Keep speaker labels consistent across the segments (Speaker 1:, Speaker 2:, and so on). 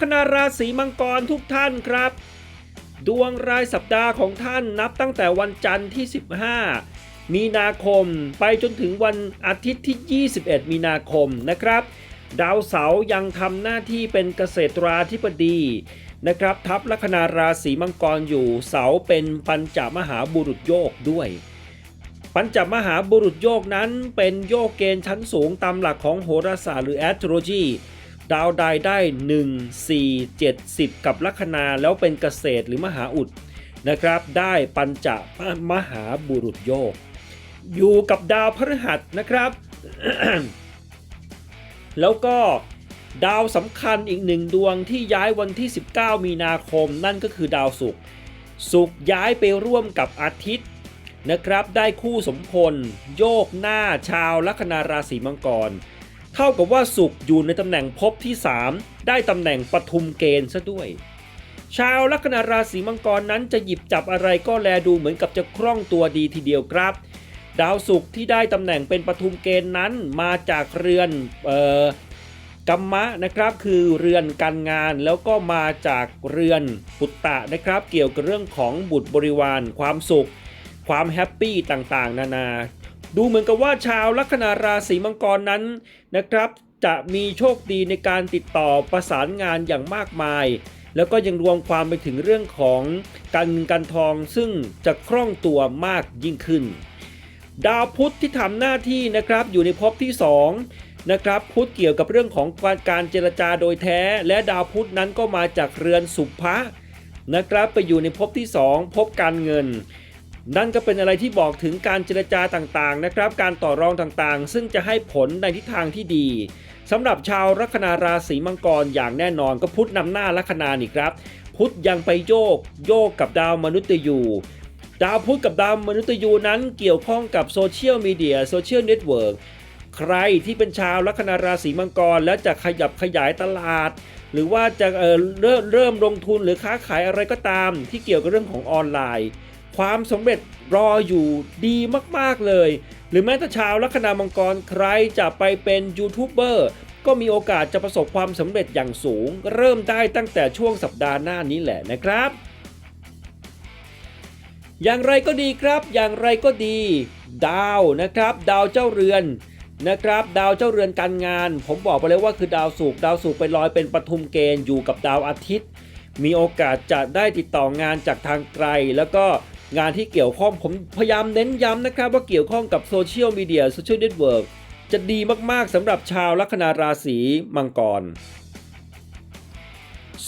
Speaker 1: ชาวลัคนาราศีมังกรทุกท่านครับ ดวงรายสัปดาห์ของท่านนับตั้งแต่วันจันทร์ที่ 15 มีนาคมไปจนถึงวันอาทิตย์ที่ 21 มีนาคมนะครับ ดาวเสาร์ยังทำหน้าที่เป็นเกษตราธิบดีนะครับ ทับลัคนาราศีมังกรอยู่เสาเป็นปัญจมหาบุรุษโยกด้วย ปัญจมหาบุรุษโยกนั้นเป็นโยกเกณฑ์ชั้นสูงตามหลักของโหราศาสตร์หรือ astrology ดาวใดได้ 1 4 7 10 กับลัคนาแล้วเป็นเกษตรหรือมหาอุดนะครับ ได้ปัญจมหาบุรุษโยก อยู่กับดาวพฤหัสนะครับ แล้วก็ดาวสำคัญอีกหนึ่งดวงที่ย้ายวันที่ 19 มีนาคมนั่นก็คือดาวศุกร์ศุกร์ย้ายไปร่วมกับอาทิตย์นะครับ ได้คู่สมพล โยกหน้าชาวลัคนาราศีมังกร ท่ากับว่าศุกอยู่ในตำแหน่งภพที่ 3 ได้ตำแหน่งปทุมเกณฑ์ซะด้วย ชาวลัคนาราศีมังกรนั้นจะหยิบจับอะไรก็แลดูเหมือนกับจะคล่องตัวดีทีเดียวครับ ดาวศุกร์ที่ได้ตำแหน่งเป็นปทุมเกณฑ์นั้นมาจากเรือนเอ่อกัมมะนะครับคือเรือนการงานแล้วก็มาจากเรือนปุตตะนะครับ เกี่ยวกับเรื่องของบุตรบริวาร ความสุข ความแฮปปี้ต่างๆ นานา ดูเหมือนกับว่าชาวลัคนาราศีมังกรนั้นนะครับ จะมีโชคดีในการติดต่อประสานงานอย่างมากมาย แล้วก็ยังรวมความไปถึงเรื่องของการเงินการทองซึ่งจะคล่องตัวมากยิ่งขึ้น ดาวพุธที่ทำหน้าที่นะครับอยู่ในภพที่2นะครับพุธเกี่ยวกับเรื่องของการเจรจาโดยแท้ และดาวพุธนั้นก็มาจากเรือนสุภะนะครับไปอยู่ในภพที่2ภพการเงิน นั่นก็เป็นอะไรที่บอกถึงการเจรจาต่างๆนะครับ การต่อรองต่างๆ ซึ่งจะให้ผลในทิศทางที่ดีสำหรับชาวลัคนาราศีมังกรอย่างแน่นอนก็พุธนำหน้าลัคนานี่ครับ พุธยังไปโยก โยกกับดาวมนุษย์ยูดาวพุธกับดาวมนุษย์ยูนั้นเกี่ยวข้องกับโซเชียลมีเดียโซเชียลเน็ตเวิร์กใครที่เป็นชาวลัคนาราศีมังกร แล้วจะขยับขยายตลาด หรือว่าจะเเริ่มเริ่มลงทุนหรือค้าขายอะไรก็ตาม ที่เกี่ยวกับเรื่องของออนไลน์ ความสำเร็จรออยู่ดีมากๆเลย หรือแม้แต่ชาวลัคนามังกรใครจะไปเป็นยูทูบเบอร์ก็มีโอกาสจะประสบความสำเร็จอย่างสูง เริ่มได้ตั้งแต่ช่วงสัปดาห์หน้านี้แหละนะครับ อย่างไรก็ดีครับ อย่างไรก็ดี ดาวนะครับ ดาวเจ้าเรือนนะครับ ดาวเจ้าเรือนการงาน ผมบอกไปเลยว่าคือดาวศุกดาวศุกไปลอยเป็นปฐุมเกณฑ์อยู่กับดาวอาทิตย์ มีโอกาสจะได้ติดต่องานจากทางไกล แล้วก็ งานที่เกี่ยวข้องผมพยายามเน้นย้ำนะครับว่าเกี่ยวข้องกับโซเชียลมีเดียโซเชียลเน็ตเวิร์กจะดีมากๆสำหรับชาวลัคนาราศีมังกร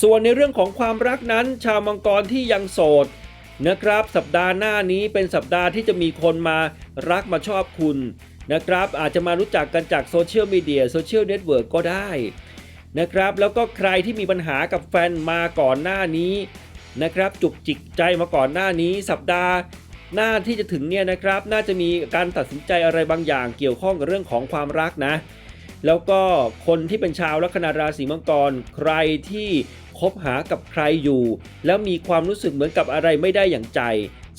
Speaker 1: ส่วนในเรื่องของความรักนั้น ชาวมังกรที่ยังโสดนะครับ สัปดาห์หน้านี้เป็นสัปดาห์ที่จะมีคนมารักมาชอบคุณนะครับ อาจจะมารู้จักกันจากโซเชียลมีเดียโซเชียลเน็ตเวิร์กก็ได้นะครับ แล้วก็ใครที่มีปัญหากับแฟนมาก่อนหน้านี้ นะครับ จุกจิกใจมาก่อนหน้านี้สัปดาห์ หน้าที่จะถึงเนี่ยนะครับ น่าจะมีการตัดสินใจอะไรบางอย่างเกี่ยวข้องกับเรื่องของความรักนะ แล้วก็คนที่เป็นชาวลัคนาราศีมังกร ใครที่คบหากับใครอยู่ แล้วมีความรู้สึกเหมือนกับอะไรไม่ได้อย่างใจ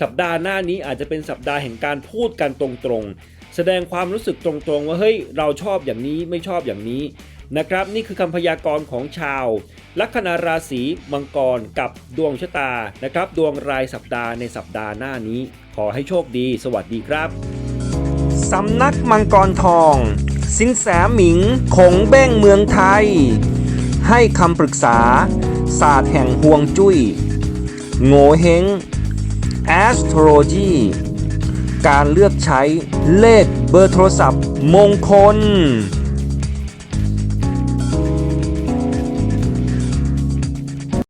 Speaker 1: สัปดาห์หน้านี้อาจจะเป็นสัปดาห์แห่งการพูดกันตรงๆ แสดงความรู้สึกตรงๆ ว่าเฮ้ยเราชอบอย่างนี้ไม่ชอบอย่างนี้ นะครับ นี่คือคำพยากรณ์ของชาว ลัคนาราศีมังกรกับดวงชะตานะครับ ดวงรายสัปดาห์ในสัปดาห์หน้านี้ ขอให้โชคดี สวัสดีครับสำนักมังกรทอง สินแสหมิงคงเบ้งเมืองไทย ให้คำปรึกษา ศาสตร์แห่งห่วงจุย้ยโง่เฮง astrology การเลือกใช้เลขเบอร์โทรศัพท์มงคล